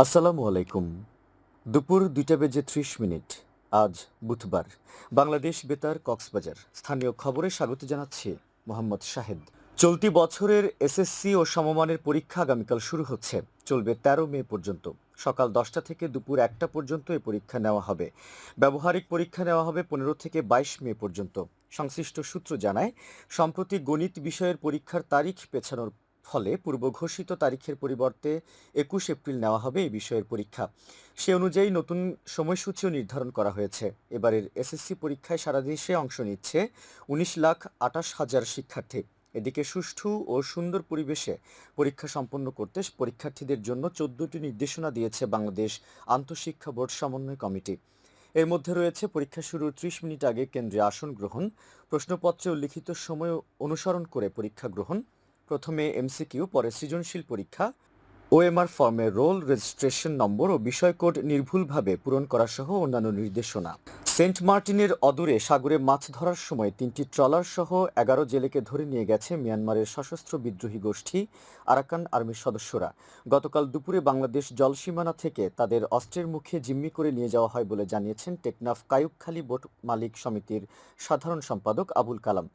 আসসালামু আলাইকুম। দুপুর দুইটা বেজে ত্রিশ মিনিট। আজ বুধবার। বাংলাদেশ বেতার কক্সবাজার। স্থানীয় খবরে স্বাগত জানাচ্ছি মোহাম্মদ শাহেদ। চলতি বছরের এসএসসি ও সমমানের পরীক্ষা আগামীকাল শুরু হচ্ছে। চলবে তেরো মে পর্যন্ত। সকাল দশটা থেকে দুপুর একটা পর্যন্ত এই পরীক্ষা নেওয়া হবে। ব্যবহারিক পরীক্ষা নেওয়া হবে পনেরো থেকে বাইশ মে পর্যন্ত। সংশ্লিষ্ট সূত্র জানায়, সম্প্রতি গণিত বিষয়ের পরীক্ষার তারিখ পেছানোর ফলে পূর্ব ঘোষিত তারিখের পরিবর্তে একুশ এপ্রিল নেওয়া হবে এই বিষয়ের পরীক্ষা। সে অনুযায়ী নতুন সময়সূচিও নির্ধারণ করা হয়েছে। এবারের এসএসসি পরীক্ষায় সারা দেশে অংশ নিচ্ছে উনিশ লাখ আটাশ হাজার শিক্ষার্থী। এদিকে সুষ্ঠু ও সুন্দর পরিবেশে পরীক্ষা সম্পন্ন করতে পরীক্ষার্থীদের জন্য চোদ্দটি নির্দেশনা দিয়েছে বাংলাদেশ আন্তঃশিক্ষা বোর্ড সমন্বয় কমিটি। এর মধ্যে রয়েছে পরীক্ষা শুরুর ত্রিশ মিনিট আগে কেন্দ্রে আসন গ্রহণ, প্রশ্নপত্রে উল্লিখিত সময় অনুসরণ করে পরীক্ষা গ্রহণ প্রথমে এমসিকিউ, পরে সৃজনশীল পরীক্ষা। ওএমআর ফর্মে রোল, রেজিস্ট্রেশন নম্বর ও বিষয় কোড নির্ভুলভাবে পূরণ করা সহ অন্যান্য নির্দেশনা। সেন্ট মার্টিনের অদূরে সাগরে মাছ ধরার সময় তিনটি ট্রলার সহ এগারো জেলেকে ধরে নিয়ে গেছে মিয়ানমারের সশস্ত্র বিদ্রোহী গোষ্ঠী, আরাকান আর্মির সদস্যরা। গতকাল দুপুরে বাংলাদেশ জলসীমানা থেকে তাদের অস্ত্রের মুখে জিম্মি করে নিয়ে যাওয়া হয় বলে জানিয়েছেন টেকনাফ কায়ুকখালী বোট মালিক সমিতির সাধারণ সম্পাদক আবুল কালাম।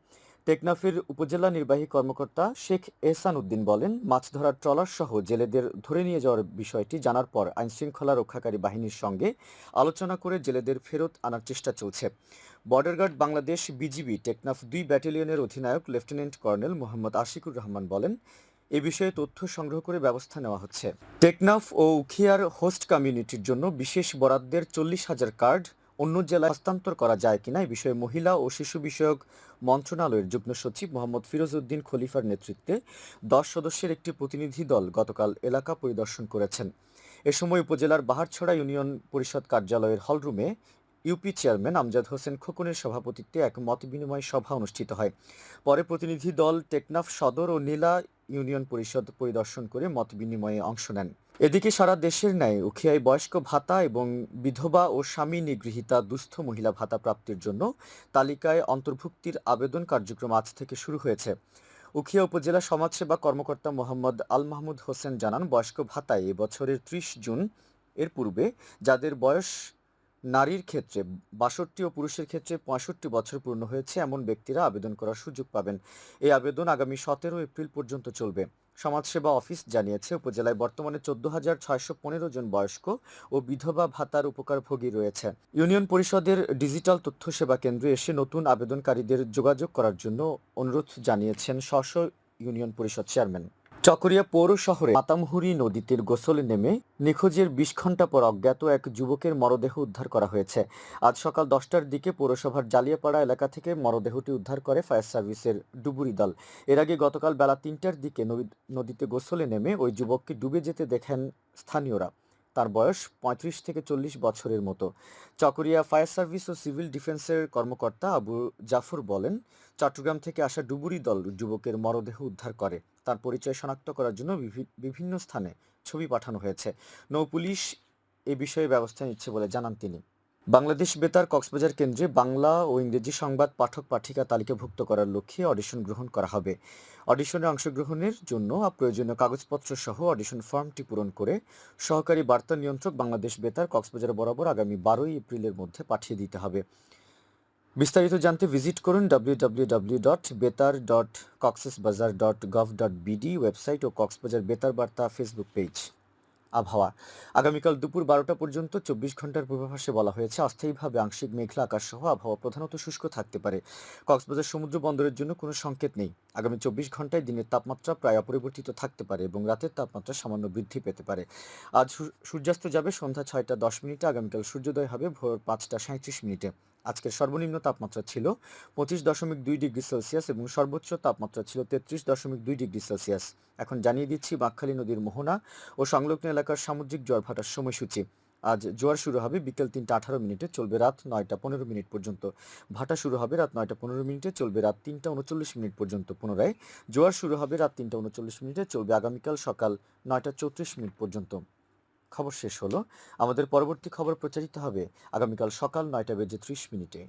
টেকনাফের উপজেলা নির্বাহী কর্মকর্তা শেখ এহসান উদ্দিন বলেন, মাছ ধরার ট্রলার সহ জেলেদের ধরে নিয়ে যাওয়ার বিষয়টি জানার পর আইনশৃঙ্খলা রক্ষাকারী বাহিনীর সঙ্গে আলোচনা করে জেলেদের ফেরত আনার চেষ্টা চলছে। Border guard Bangladesh BGB Teknaf দুই ব্যাটালিয়নের অধিনায়ক লেফটেন্যান্ট কর্নেল মোহাম্মদ আশিকুর রহমান বলেন, এ বিষয়ে তথ্য সংগ্রহ করে ব্যবস্থা নেওয়া হচ্ছে। টেকনাফ ও উখিয়ার হোস্ট কমিউনিটির জন্য বিশেষ বরাদ্দের চল্লিশ হাজার কার্ড অন্য জেলায় হস্তান্তর করা যায় কিনা এই বিষয়ে মহিলা ও শিশু বিষয়ক মন্ত্রণালয়ের যুগ্ম সচিব মোহাম্মদ ফিরোজ উদ্দিন খলিফার নেতৃত্বে দশ সদস্যের একটি প্রতিনিধি দল গতকাল এলাকা পরিদর্শন করেছেন। এ সময় উপজেলার বাহারছড়া ইউনিয়ন পরিষদ কার্যালয়ের হলরুমে ইউপি চেয়ারম্যান আমজাদ হোসেন খোকনের সভাপতিত্বে এক মত বিনিময় সভা অনুষ্ঠিত হয়। পরে প্রতিনিধি দল টেকনাফ সদর ও নীলা ইউনিয়ন পরিষদ পরিদর্শন করে মত বিনিময়ে অংশ নেন। এদিকে সারা দেশের ন্যায় উখিয়ায় বয়স্ক ভাতা এবং বিধবা ও স্বামী নিগৃহীতা দুস্থ মহিলা ভাতা প্রাপ্তির জন্য তালিকায় অন্তর্ভুক্তির আবেদন কার্যক্রম আজ থেকে শুরু হয়েছে। উখিয়া উপজেলা সমাজসেবা কর্মকর্তা মোহাম্মদ আল মাহমুদ হোসেন জানান, বয়স্ক ভাতায় এবছরের ত্রিশ জুন এর পূর্বে যাদের বয়স নারীর ক্ষেত্রে বাষট্টি ও পুরুষের ক্ষেত্রে পঁয়ষট্টি বছর পূর্ণ হয়েছে এমন ব্যক্তিরা আবেদন করার সুযোগ পাবেন। এই আবেদন আগামী সতেরো এপ্রিল পর্যন্ত চলবে। সমাজসেবা অফিস জানিয়েছে, উপজেলায় বর্তমানে চোদ্দ হাজার ছয়শো পনেরো জন বয়স্ক ও বিধবা ভাতার উপকারভোগী রয়েছে। ইউনিয়ন পরিষদের ডিজিটাল তথ্য সেবা কেন্দ্রে এসে নতুন আবেদনকারীদের যোগাযোগ করার জন্য অনুরোধ জানিয়েছেন স্ব ইউনিয়ন পরিষদ চেয়ারম্যান। চকরিয়া পৌর শহরে মাতামহুরি নদীতে গোসলে নেমে নিখোঁজের বিশ ঘণ্টা পর অজ্ঞাত এক যুবকের মরদেহ উদ্ধার করা হয়েছে। আজ সকাল দশটার দিকে পৌরসভার জালিয়াপাড়া এলাকা থেকে মরদেহটি উদ্ধার করে ফায়ার সার্ভিসের ডুবুরি দল। এর আগে গতকাল বেলা তিনটার দিকে নদী- নদীতে গোসলে নেমে ওই যুবককে ডুবে যেতে দেখেন স্থানীয়রা। তার বয়স পঁয়ত্রিশ থেকে চল্লিশ বছরের মতো। চকরিয়া ফায়ার সার্ভিস ও সিভিল ডিফেন্সের কর্মকর্তা আবু জাফর বলেন, চট্টগ্রাম থেকে আসা ডুবুরি দল যুবকের মরদেহ উদ্ধার করে। তার পরিচয় শনাক্ত করার জন্য বিভি- বিভিন্ন স্থানে ছবি পাঠানো হয়েছে। নৌপুলিশ এ বিষয়ে ব্যবস্থা নিচ্ছে বলে জানান তিনি। বাংলাদেশ বেতার কক্সবাজার কেন্দ্রে বাংলা ও ইংরেজি সংবাদ পাঠক পাঠিকা তালিকাভুক্ত করার লক্ষ্যে অডিশন গ্রহণ করা হবে। অডিশনে অংশগ্রহণের জন্য প্রয়োজনীয় কাগজপত্র সহ অডিশন ফর্মটি পূরণ করে সহকারী বার্তা নিয়ন্ত্রক বাংলাদেশ বেতার কক্সবাজার বরাবর আগামী বারোই এপ্রিলের মধ্যে পাঠিয়ে দিতে হবে। বিস্তারিত জানতে ভিজিট করুন W W W dot Betar dot dot gov dot BD website ও কক্সবাজার বেতার বার্তা ফেসবুক পেজ আবহাওয়া। আগামীকাল দুপুর বারোটা পর্যন্ত চব্বিশ ঘণ্টার পূর্বাভাসে বলা হয়েছে, অস্থায়ীভাবে আংশিক মেঘলা আকাশ সহ আবহাওয়া প্রধানত শুষ্ক থাকতে পারে। কক্সবাজার সমুদ্র বন্দরের জন্য কোনো সংকেত নেই। আগামী চব্বিশ ঘন্টায় দিনের তাপমাত্রা প্রায় অপরিবর্তিত থাকতে পারে এবং রাতের তাপমাত্রা সামান্য বৃদ্ধি পেতে পারে। আজ সূর্যাস্ত যাবে সন্ধ্যা ছয়টা দশ মিনিটে, আগামীকাল সূর্যোদয় হবে ভোর পাঁচটা সাঁত্রিশ মিনিটে। আজকের সর্বনিম্ন তাপমাত্রা ছিল পঁচিশ দশমিক দুই ডিগ্রি সেলসিয়াস এবং সর্বোচ্চ তাপমাত্রা ছিল তেত্রিশ দশমিক দুই ডিগ্রি সেলসিয়াস। এখন জানিয়ে দিচ্ছি বাঁকখালী নদীর মোহনা ও সংলগ্ন এলাকার সামুদ্রিক জোয়ার ভাটার সময়সূচি। আজ জোয়ার শুরু হবে বিকেল তিনটা আঠারো মিনিটে, চলবে রাত নয়টা পনেরো মিনিট পর্যন্ত। ভাটা শুরু হবে রাত নয়টা পনেরো মিনিটে, চলবে রাত তিনটা উনচল্লিশ মিনিট পর্যন্ত পুনরায়। জোয়ার শুরু হবে রাত তিনটা উনচল্লিশ মিনিটে, চলবে আগামীকাল সকাল নয়টা চৌত্রিশ মিনিট পর্যন্ত। খবর শেষ হলো। আমাদের পরবর্তী খবর প্রচারিত হবে আগামীকাল সকাল নয়টা বেজে ত্রিশ মিনিটে।